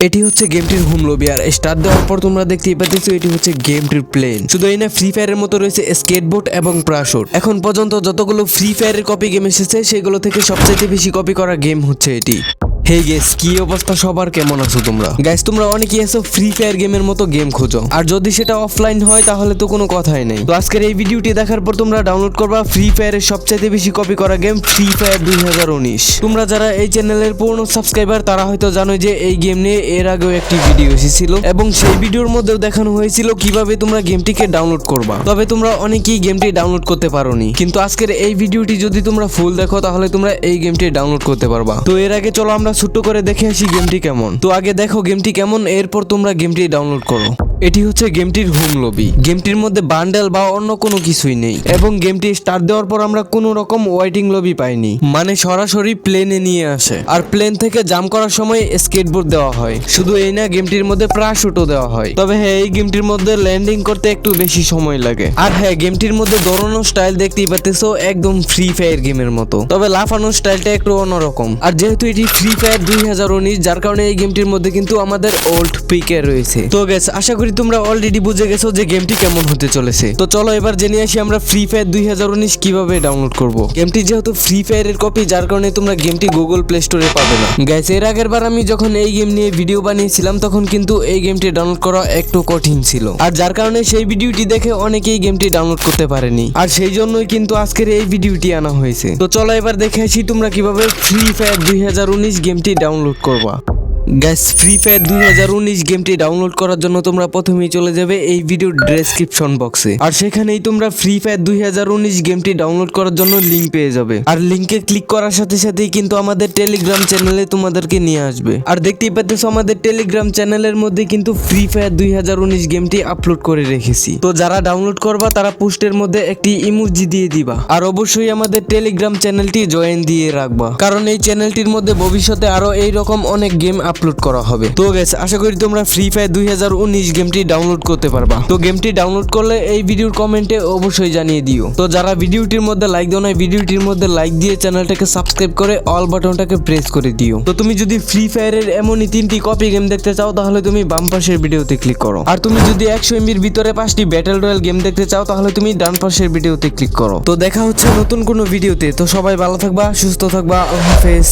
এটি হচ্ছে গেমটির হোম লবি আর স্টার্ট দেওয়ার পর তোমরা দেখতেই পাচ্ছ এটি হচ্ছে গেমটির প্লেন শুধু এই না ফ্রি ফায়ারের মতো রয়েছে স্কেটবোর্ড এবং প্রাশুট এখন পর্যন্ত যতগুলো ফ্রি ফায়ারের কপি গেম এসেছে, সেগুলো থেকে সবচেয়ে বেশি কপি করা গেম হচ্ছে এটি। হে গেস কি অবস্থা সবার? কেমন আছো তোমরা? গাইস তোমরা অনেকেই আছো ফ্রি ফায়ার গেমের মতো গেম খোঁজো। আর যদি সেটা অফলাইন হয়, তাহলে তো কোনো কথাই নেই। তো আজকের এই ভিডিওটি দেখার পর তোমরা ডাউনলোড করবা ফ্রি ফায়ারের সবচাইতে বেশি কপি করা গেম ফ্রি ফায়ার দুই হাজার উনিশ। তোমরা যারা এই চ্যানেলের পূর্ণ সাবস্ক্রাইবার তারা হয়তো জানো যে এই গেম নিয়ে এর আগেও একটি ভিডিও এসেছিল। এবং সেই ভিডিওর মধ্যেও দেখানো হয়েছিল কীভাবে তোমরা গেমটিকে ডাউনলোড করবা। তবে তোমরা অনেকেই গেমটি ডাউনলোড করতে পারোনি। কিন্তু আজকের এই ভিডিওটি যদি তোমরা ফুল দেখো, তাহলে তোমরা এই গেমটি ডাউনলোড করতে পারবা। তো এর আগে চলো আমরা ছোট্ট করে দেখে আসি গেমটি কেমন। তো আগে দেখো গেমটি কেমন, এরপর তোমরা গেমটি ডাউনলোড করো। এটি হচ্ছে গেমটির হোম লবি গেমটির মধ্যে বান্ডেল বা অন্য কোনো কিছুই নেই। এবং গেমটি স্টার্ট দেওয়ার পর আমরা কোনো রকম ওয়াইটিং লবি পাইনি। মানে সরাসরি প্লেনে নিয়ে আসে। আর প্লেন থেকে জাম করার সময় স্কেটবোর্ড দেওয়া হয়। শুধু এই না, গেমটির মধ্যে প্রাশুটও দেওয়া হয়। তবে হ্যাঁ এই গেমটির মধ্যে ল্যান্ডিং করতে একটু বেশি সময় লাগে। আর হ্যাঁ গেমটির মধ্যে দৌড়ানোর স্টাইল দেখতেই পাচ্তেছো একদম ফ্রি ফায়ার গেমের মতো। তবে লাফানোর স্টাইলটা একটু অন্যরকম। আর যেহেতু এটি ফ্রি ফায়ার দুই হাজার উনিশ, যার কারণে এই গেমটির মধ্যে কিন্তু আমাদের ওল্ড পিকে রয়েছে। তো গেছ আশা করি তোমরা অলরেডি বুঝে গেছো যে গেমটি কেমন হতে চলেছে। তো চলো এবার জেনে আসি আমরা ফ্রি ফায়ার দুই হাজার উনিশ কীভাবে ডাউনলোড করব। গেমটি যেহেতু ফ্রি ফায়ারের কপি যার কারণে তোমরা গেমটি গুগল প্লে স্টোরে পাবে না। গ্যাস এর আগের বার আমি যখন এই গেম নিয়ে ভিডিও বানিয়েছিলাম, তখন কিন্তু এই গেমটি ডাউনলোড করা একটু কঠিন ছিল। আর যার কারণে সেই ভিডিওটি দেখে অনেকেই গেমটি ডাউনলোড করতে পারেনি। আর সেই জন্যই কিন্তু আজকের এই ভিডিওটি আনা হয়েছে। তো চলো এবার দেখে আসি তোমরা কীভাবে ফ্রি ফায়ার দুই হাজার উনিশ গেমটি ডাউনলোড করবা। গ্যাস ফ্রি ফায়ার দুই হাজার উনিশ গেমটি ডাউনলোড করার জন্য তোমরা প্রথমেই চলে যাবে এই ভিডিওর ডেসক্রিপশন বক্সে আর সেখানেই তোমরা ফ্রি ফায়ার দুই হাজার উনিশ গেমটি ডাউনলোড করার জন্য লিঙ্ক পেয়ে যাবে। আর লিঙ্কে ক্লিক করার সাথে সাথেই কিন্তু আমাদের টেলিগ্রাম চ্যানেলে তোমাদেরকে নিয়ে আসবে। আর দেখতেই পাচ্ছ, আমাদের টেলিগ্রাম চ্যানেলের মধ্যে কিন্তু ফ্রি ফায়ার দুই হাজার উনিশ গেমটি আপলোড করে রেখেছি। তো যারা ডাউনলোড করবা, তারা পোস্টের মধ্যে একটি ইমোজি দিয়ে দিবা। আর অবশ্যই আমাদের টেলিগ্রাম চ্যানেলটি জয়েন দিয়ে রাখবা। কারণ এই চ্যানেলটির মধ্যে ভবিষ্যতে আরও এই রকম অনেক গেম আপলোড করা হবে। তো গেস আশা করি তোমরা ফ্রি ফায়ার দুই হাজার উনিশ গেমটি ডাউনলোড করতে পারবা। তো গেমটি ডাউনলোড করলে এই ভিডিওর কমেন্টে অবশ্যই জানিয়ে দিও। তো যারা ভিডিওটির মধ্যে লাইক দাও না ভিডিওটির মধ্যে লাইক দিয়ে চ্যানেলটাকে সাবস্ক্রাইব করে অল বাটনটাকে প্রেস করে দিও। তো তুমি যদি ফ্রি ফায়ারের এমনই তিনটি কপি গেম দেখতে চাও, তাহলে তুমি বাম পাশের ভিডিওতে ক্লিক করো। আর তুমি যদি একশো এমবির ভিতরে পাঁচটি ব্যাটেল রয়্যাল গেম দেখতে চাও, তাহলে তুমি ডান পাশের ভিডিওতে ক্লিক করো। তো দেখা হচ্ছে নতুন কোনো ভিডিওতে তো সবাই ভালো থাকবা, সুস্থ থাকবা, আল্লাহ হাফেজ।